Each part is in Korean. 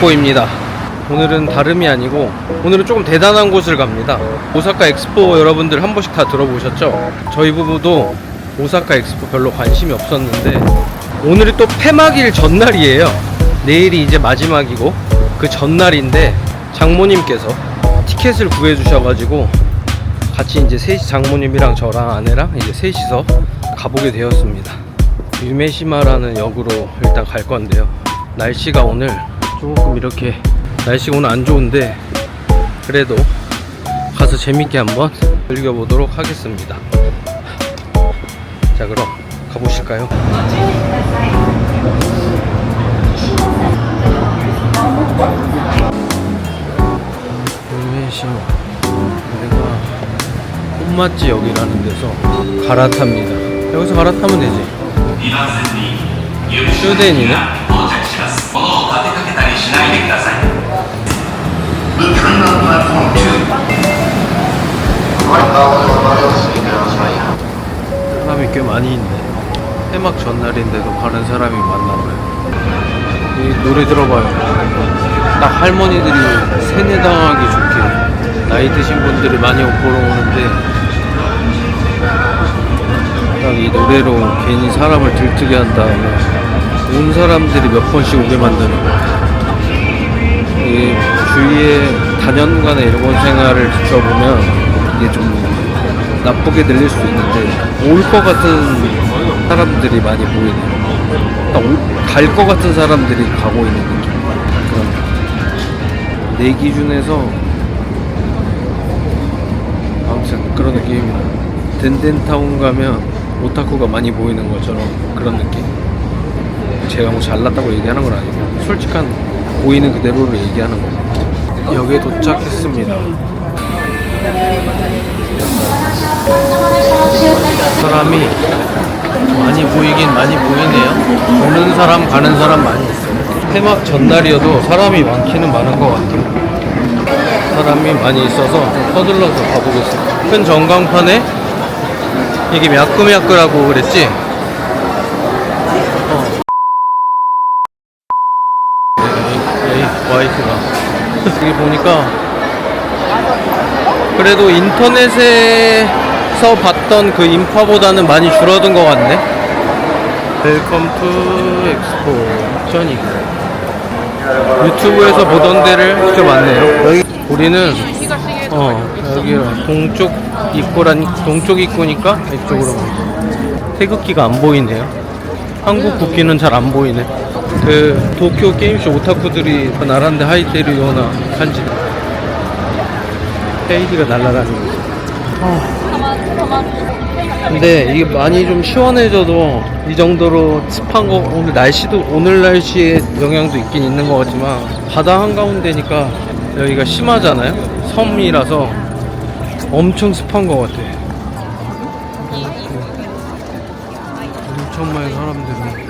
라꼬입니다 오늘은 다름이 아니고 오늘은 조금 대단한 곳을 갑니다 오사카 엑스포 여러분들 한 번씩 다 들어보셨죠? 저희 부부도 오사카 엑스포 별로 관심이 없었는데 오늘이 또 폐막일 전날이에요 내일이 이제 마지막이고 그 전날인데 장모님께서 티켓을 구해 주셔가지고 같이 이제 셋이 장모님이랑 저랑 아내랑 이제 셋이서 가보게 되었습니다 유메시마라는 역으로 일단 갈 건데요. 날씨가 오늘 조금 이렇게 날씨가 오늘 안 좋은데 그래도 가서 재밌게 한번 즐겨보도록 하겠습니다. 자 그럼 가보실까요? 음메시오 내가 꽃맛지 여기라는 데서 갈아탑니다. 여기서 갈아타면 되지. 쇼덴이네? 사람이 꽤 많이 있네. 해막 전날인데도 가는 사람이 많나봐요. 이 노래 들어봐요. 딱 할머니들이 세뇌당하기 좋게 나이 드신 분들이 많이 보러 오는데 딱 이 노래로 괜히 사람을 들뜨게 한 다음에 온 사람들이 몇 번씩 오게 만드는 거야. 이 주위의 다년간의 일본 생활을 지켜보면 이게 좀 나쁘게 들릴 수 있는데 올 것 같은 사람들이 많이 보이네요. 갈 것 같은 사람들이 가고 있는 느낌. 그런 내 기준에서 아무튼 그런 느낌입니다. 덴덴타운 가면 오타쿠가 많이 보이는 것처럼 그런 느낌. 제가 뭐 잘났다고 얘기하는 건 아니고 솔직한 보이는 그대로를 얘기하는 겁니다. 역에 도착했습니다. 사람이 많이 보이긴 많이 보이네요. 오는 사람 가는 사람 많이 있어요. 해막 전날이어도 사람이 많기는 많은 것 같아요. 사람이 많이 있어서 좀 서둘러서 가보겠습니다. 큰 전광판에 이게 야끌야끌하고 그랬지? 와이프가. 여기 보니까 그래도 인터넷에서 봤던 그 인파보다는 많이 줄어든 것 같네. 웰컴 투 엑스포 2020. 유튜브에서 보던 데를 직접 왔네요. 여기 우리는 어 여기 동쪽 입구란 동쪽 입구니까 이쪽으로 태극기가 안 보이네요. 한국 국기는 잘 안 보이네. 그 도쿄 게임쇼 오타쿠들이 그 나란데 하이테르 요나 간지. 페이지가 날아다니고 있어. 근데 이게 많이 좀 시원해져도 이 정도로 습한 거 오늘 날씨도 오늘 날씨에 영향도 있긴 있는 것 같지만 바다 한가운데니까 여기가 심하잖아요? 섬이라서 엄청 습한 것 같아. 엄청 많은 사람들이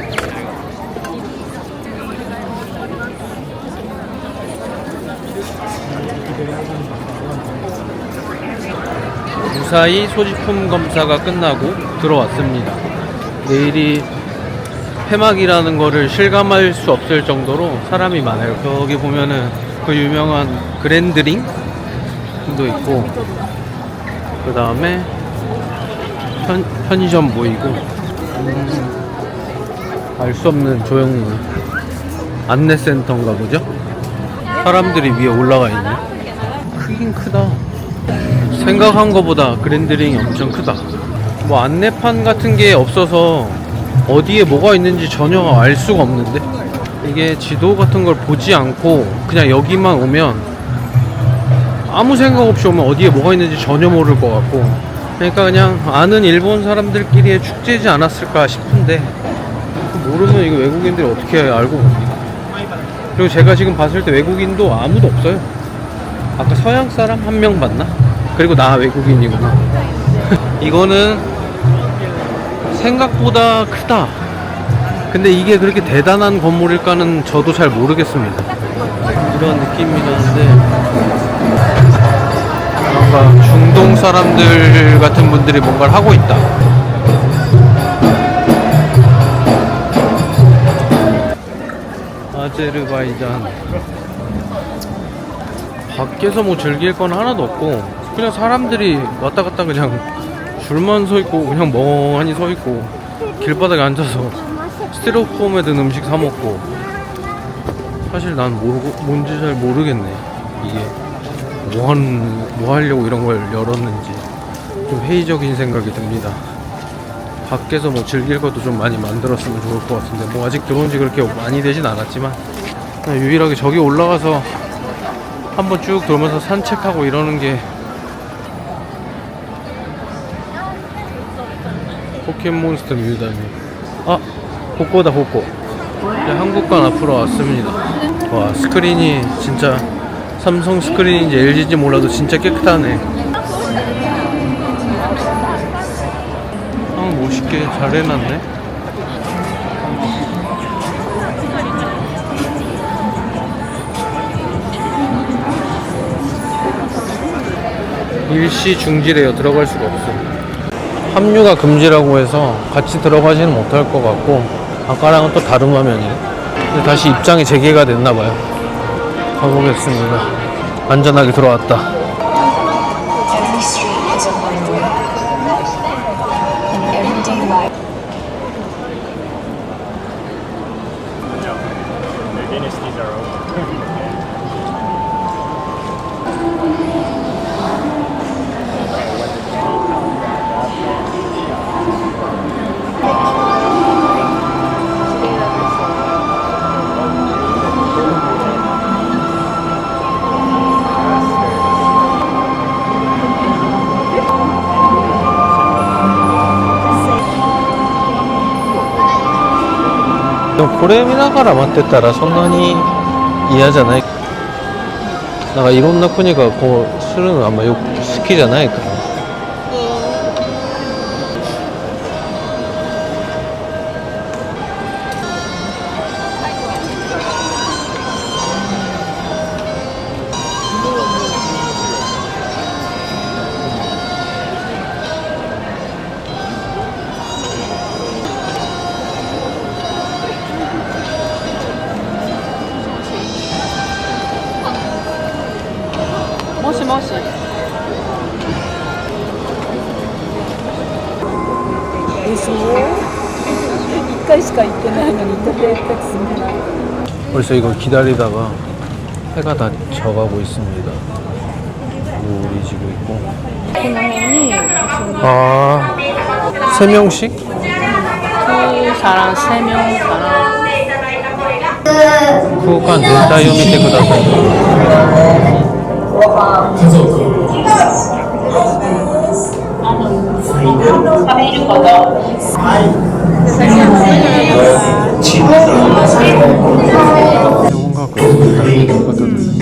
무사히 소지품 검사가 끝나고 들어왔습니다. 내일이 폐막이라는 거를 실감할 수 없을 정도로 사람이 많아요. 여기 보면은 그 유명한 그랜드링도 있고, 그 다음에 편, 편의점 보이고, 음, 알수 없는 조형물. 안내센터인가 보죠? 사람들이 위에 올라가 있네. 크긴 크다. 생각한 것보다 그랜드링이 엄청 크다. 뭐 안내판 같은 게 없어서 어디에 뭐가 있는지 전혀 알 수가 없는데 이게 지도 같은 걸 보지 않고 그냥 여기만 오면 아무 생각 없이 오면 어디에 뭐가 있는지 전혀 모를 것 같고 그러니까 그냥 아는 일본 사람들끼리의 축제지 않았을까 싶은데 모르면 이거 외국인들이 어떻게 알고 옵니까? 그리고 제가 지금 봤을 때 외국인도 아무도 없어요. 아까 서양 사람 한 명 봤나? 그리고 나 외국인이구나. 이거는 생각보다 크다. 근데 이게 그렇게 대단한 건물일까는 저도 잘 모르겠습니다. 이런 느낌이 나는데 뭔가 중동 사람들 같은 분들이 뭔가를 하고 있다. 아제르바이잔 밖에서 뭐 즐길 건 하나도 없고 그냥 사람들이 왔다 갔다 그냥 줄만 서 있고 그냥 멍하니 서 있고 길바닥에 앉아서 스티로폼에 든 음식 사 먹고. 사실 난 모르고 뭔지 잘 모르겠네. 이게 뭐 하는 뭐 하려고 이런 걸 열었는지. 좀 회의적인 생각이 듭니다. 밖에서 뭐 즐길 것도 좀 많이 만들었으면 좋을 것 같은데 뭐 아직 들어온 지 그렇게 많이 되진 않았지만. 유일하게 저기 올라가서 한번 쭉 돌면서 산책하고 이러는 게 포켓몬스터 뮤다미 아 복고다 복고. 한국관 앞으로 왔습니다. 와 스크린이 진짜 삼성 스크린인지 LG인지 몰라도 진짜 깨끗하네. 아 멋있게 잘 해놨네. 일시 중지래요. 들어갈 수가 없어 합류가 금지라고 해서 같이 들어가지는 못할 것 같고 아까랑은 또 다른 화면이에요. 다시 입장이 재개가 됐나 봐요. 가보겠습니다. 안전하게 들어왔다 これ見ながら待ってたらそんなに嫌じゃない。なんかいろんな国がこうするのあんまよく好きじゃないから 벌써 이거 기다리다가 해가 다 져가고 있습니다. 물이 지고 있고. 아, 세 명씩? 그 사람 세 명, 사람. 후간 덴다이오 밑에 그다서. 그래서 그. 아니, チーム音楽を作いことですね。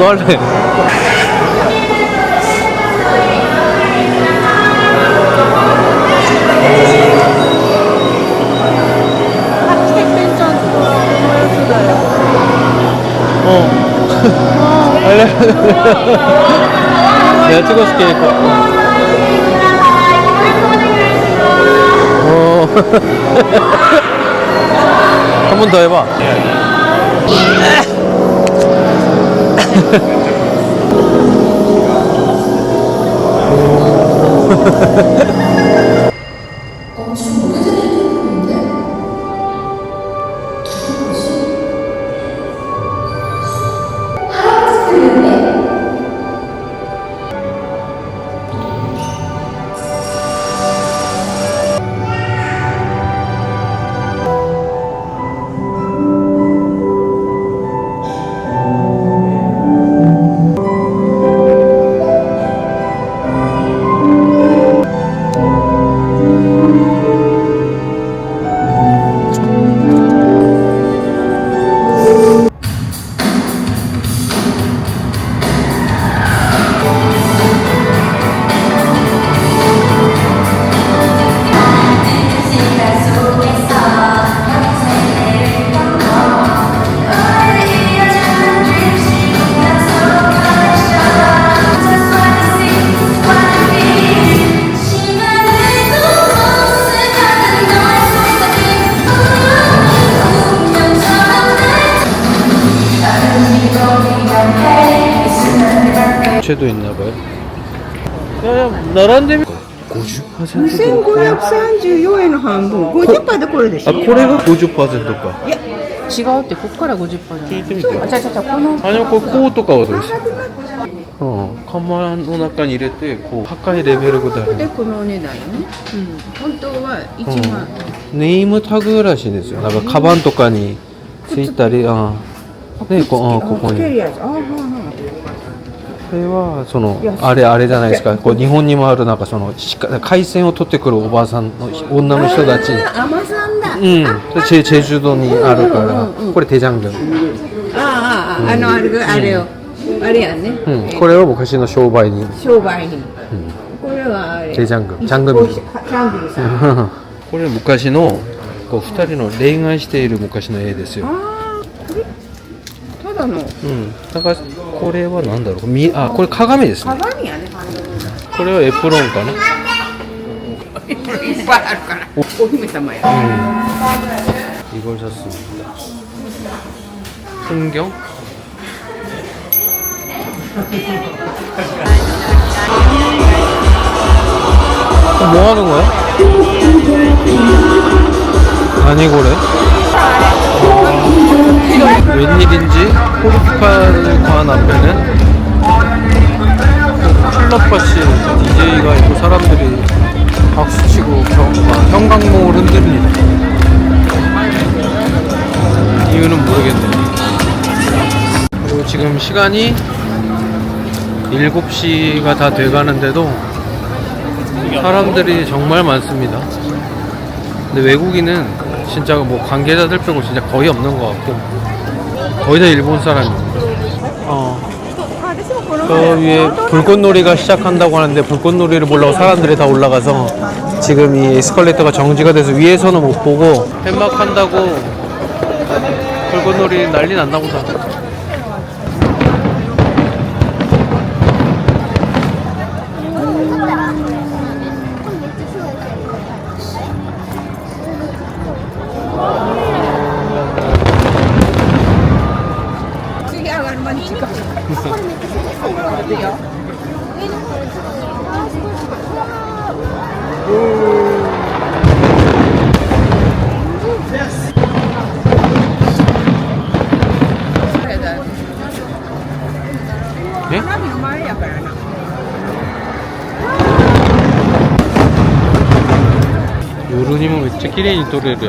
너 할래? 어. 할래? 내가 찍어줄게 어 한 번 더 해봐. ハハハハ。 채도 있나 봐요. 야야 나란데 50%도 1534円の半分50%でこれでし 아 ょ 고래가 50%까 違うってこっから50%じゃない聞いてみてあちゃちゃちゃこの 아니요 그こうとかはどうです어 가마の中に入れてこう高いレベルぐらいでこのお値段よね、うん、本当は1万、ネームタグらしいですよなんかカバンとかについたりあでこあここつけるにやつああは これはそのあれあれじゃないですか。こう日本にもあるなんかそのしか海鮮を取ってくるおばあさんの女の人たち。あ甘さんだ、うん。チェチェジュ島にあるからこれテジャングあああああのあれあれを、あれやね、うん。これは昔の商売に。商売品、これはあれ。テジャングジャングミジャングルさん。これ昔のこう二人の恋愛している昔の絵ですよ。ただのうん、だからこれは何だろうみあこれ鏡ですね鏡やねこれはエプロンかないっぱいあるからお姫様や、 이걸 샀습니다 풍경 어, 뭐 하는 거야? 아니고래 어, 웬일인지 포르투갈관 앞에는 클럽같이 DJ가 있고 사람들이 박수치고 경, 막 형광목을 흔듭니다 이유는 모르겠네요. 그리고 지금 시간이 7시가 다 돼가는데도 사람들이 정말 많습니다. 근데 외국인은 진짜 뭐 관계자들 빼고 진짜 거의 없는 것 같고 거의 다 일본 사람입니다. 어. 저 위에 불꽃놀이가 시작한다고 하는데 불꽃놀이를 보려고 사람들이 다 올라가서 지금 이 에스컬레이터가 정지가 돼서 위에서는 못 보고 팬막한다고 불꽃놀이 난리 났나 보다. 요르님은 왜 이렇게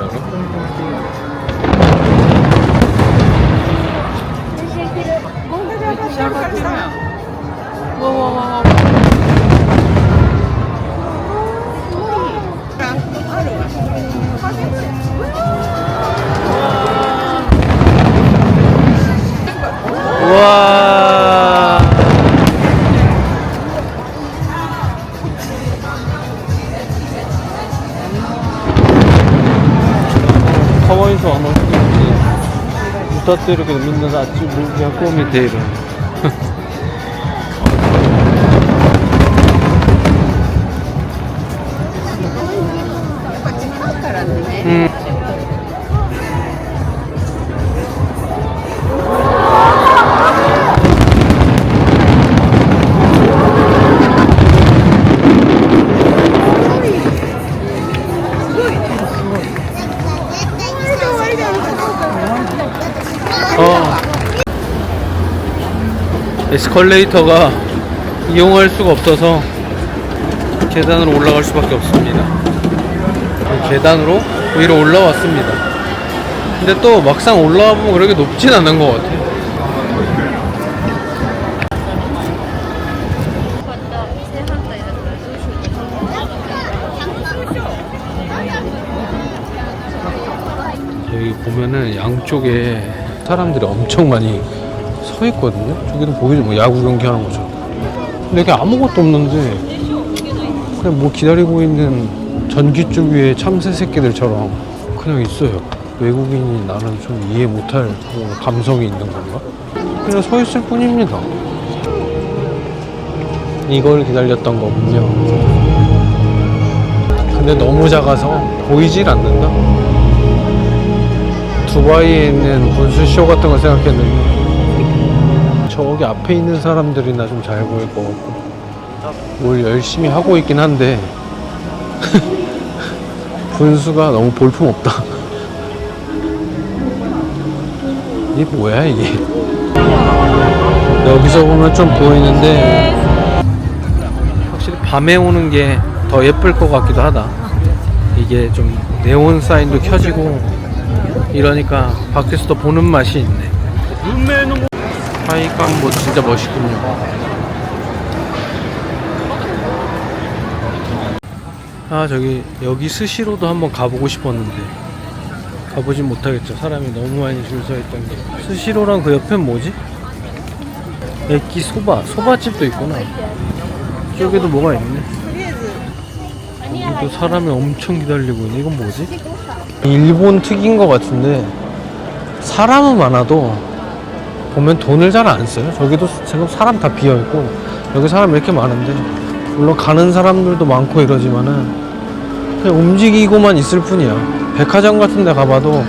ってるけどみんなあっち向こう見ている。 에스컬레이터가 이용할 수가 없어서 계단으로 올라갈 수밖에 없습니다. 계단으로 위로 올라왔습니다. 근데 또 막상 올라와 보면 그렇게 높진 않은 것 같아요. 여기 보면은 양쪽에 사람들이 엄청 많이 서 있거든요. 저기도 보이죠? 뭐 야구 경기 하는 거죠. 근데 여기 아무것도 없는데 그냥 뭐 기다리고 있는 전기줄 위에 참새 새끼들처럼 그냥 있어요. 외국인이 나는 좀 이해 못할 뭐 감성이 있는 건가? 그냥 서 있을 뿐입니다. 이걸 기다렸던 거군요. 근데 너무 작아서 보이질 않는다. 두바이에 있는 분수쇼 같은 거 생각했는데 저기 앞에 있는 사람들이나 좀 잘 보일 것 같고. 뭘 열심히 하고 있긴 한데. 분수가 너무 볼품없다. 이게 뭐야 이게? 여기서 보면 좀 보이는데 확실히 밤에 오는 게 더 예쁠 것 같기도 하다. 이게 좀 네온 사인도 켜지고 이러니까 밖에서도 보는 맛이 있네 하이깡보 진짜 멋있군요. 아 저기 여기 스시로도 한번 가보고 싶었는데 가보진 못하겠죠. 사람이 너무 많이 줄 서 있던 게. 스시로랑 그 옆엔 뭐지? 에끼 소바 소바집도 있구나. 저기도 뭐가 있네. 여기도 사람이 엄청 기다리고 있네. 이건 뭐지? 일본 특인 것 같은데 사람은 많아도 보면 돈을 잘 안 써요. 저기도 지금 사람 다 비어 있고 여기 사람 이렇게 많은데 물론 가는 사람들도 많고 이러지만은 그냥 움직이고만 있을 뿐이야. 백화점 같은 데 가봐도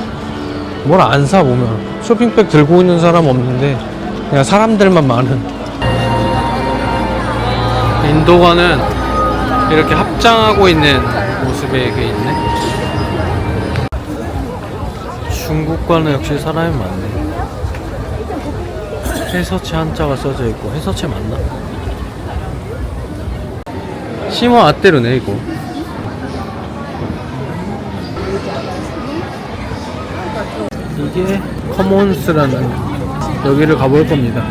뭘 안 사 보면. 쇼핑백 들고 있는 사람 없는데 그냥 사람들만 많은. 인도가는 이렇게 합장하고 있는 모습에 게 있네. 중국과는 역시 사람이 많네 해서체 한자가 써져 있고 해서체 맞나? 시모 아떼르네 이거. 이게 커먼스라는 여기를 가볼 겁니다.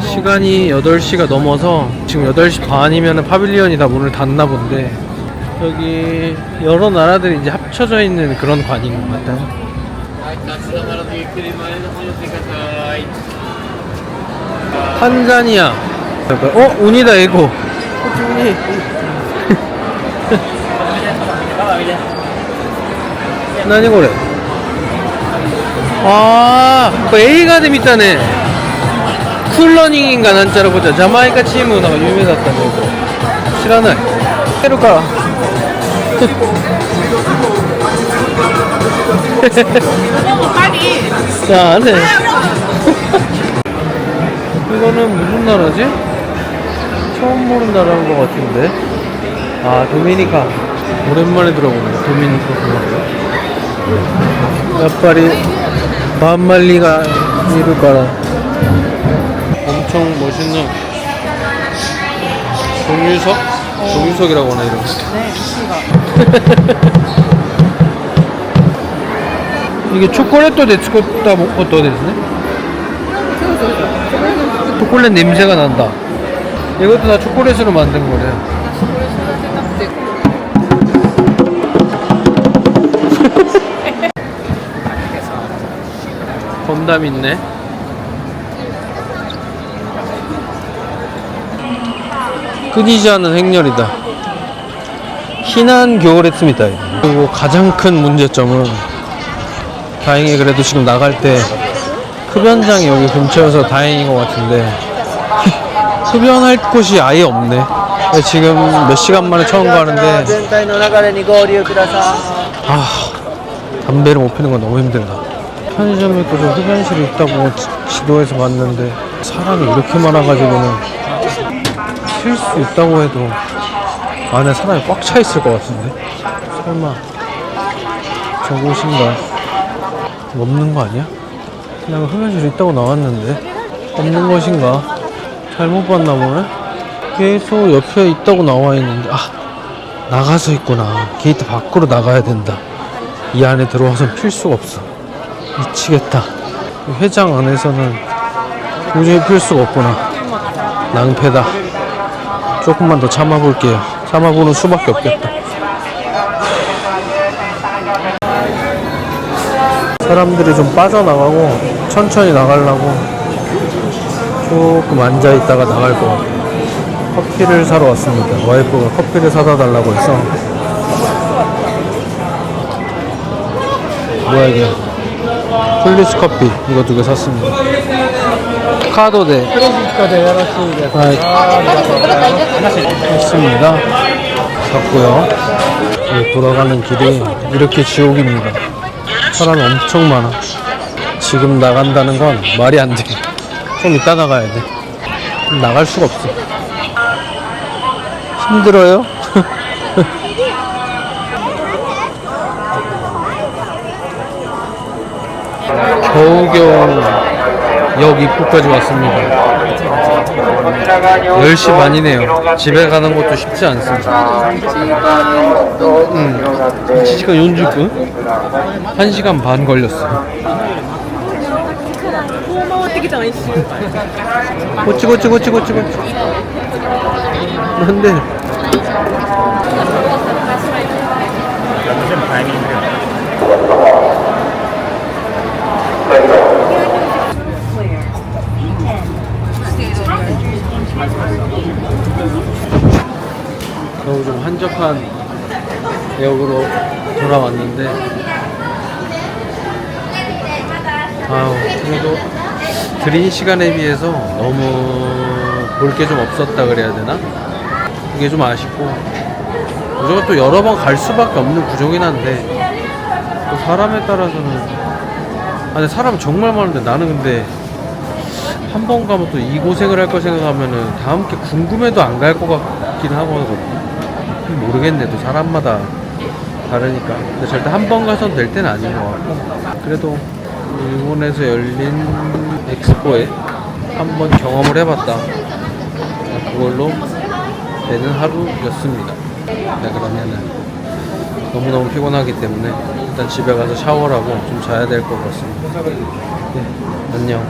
시간이 8시가 넘어서 지금 8시 반이면 파빌리언이 다 문을 닫나 본데 여기 여러 나라들이 이제 합쳐져 있는 그런 관인 것 같아요 탄자니아 어? 운이다 이거 운이 何これああこれ映画で見たねクーロニンがなんちゃらこっちゃジャマイカチームのが有名だったんだけど知らないてるから야 안돼 이거는 무슨 나라지? 처음 보는 나라인 것 같은데. 아, 도미니카. 오랜만에 들어보네. 도미니카 공화국. 약발이, 만말리가 이루거라. 엄청 멋있는 종유석? 종유석이라고 하나 이런 거. 네, 이게 초콜릿도 데츠코다 먹고 어, 또 됐네. 초콜릿 냄새가 난다 이것도 다 초콜릿으로 만든 거래 건담 있네. 끊이지 않는 행렬이다. 희난 겨울했습니다. 그리고 가장 큰 문제점은 다행히 그래도 지금 나갈 때 흡연장이 여기 근처여서 다행인 것 같은데 흡연할 곳이 아예 없네. 지금 몇 시간 만에 처음 가는데 아 담배를 못 피는 건 너무 힘들다. 편의점에 또좀 흡연실이 있다고 지- 지도에서 봤는데 사람이 이렇게 많아가지고는 필수 있다고 해도 안에 사람이 꽉 차 있을 것 같은데 설마 저곳인가 없는 거 아니야? 그냥 흡연실 있다고 나왔는데 없는 것인가? 잘못 봤나 보네. 계속 옆에 있다고 나와 있는데 아 나가서 있구나. 게이트 밖으로 나가야 된다. 이 안에 들어와선 필 수가 없어. 미치겠다. 회장 안에서는 도저히 필 수가 없구나. 낭패다. 조금만 더 참아볼게요. 참아보는 수밖에 없겠다 사람들이 좀 빠져나가고 천천히 나가려고 조금 앉아 있다가 나갈 것 같아요. 커피를 사러 왔습니다. 와이프가 커피를 사다 달라고 해서. 뭐야 이게? 폴리스 커피. 이거 두 개 샀습니다. 카드데 했습니다. 샀고요. 이 돌아가는 길이 이렇게 지옥입니다 사람이 엄청 많아. 지금 나간다는 건 말이 안 돼 좀 이따 나가야 돼. 나갈 수가 없어. 힘들어요? 겨우겨우 역 입구까지 왔습니다. 10시 반이네요. 집에 가는 것도 쉽지 않습니다. 응. 1시간 40분? 1시간 반 걸렸어 고치 고치 고치 고치 고치. 뭔데 겨우 좀 한적한 역으로 돌아왔는데. 아우 그래도 드린 시간에 비해서 너무 볼 게 좀 없었다 그래야 되나? 그게 좀 아쉽고. 무조건 또 여러 번 갈 수밖에 없는 구조긴 한데 또 사람에 따라서는. 아 근데 사람 정말 많은데 나는 근데 한 번 가면 또 이 고생을 할거 생각하면은 다음 게 궁금해도 안 갈 것 같긴 하거든 모르겠네 또 사람마다 다르니까. 근데 절대 한 번 가선 될 때는 아닌 것 같고. 그래도 일본에서 열린 엑스포에 한 번 경험을 해봤다. 그걸로 되는 하루였습니다. 네, 그러면은 너무너무 피곤하기 때문에 일단 집에 가서 샤워를 하고 좀 자야 될 것 같습니다. 네, 안녕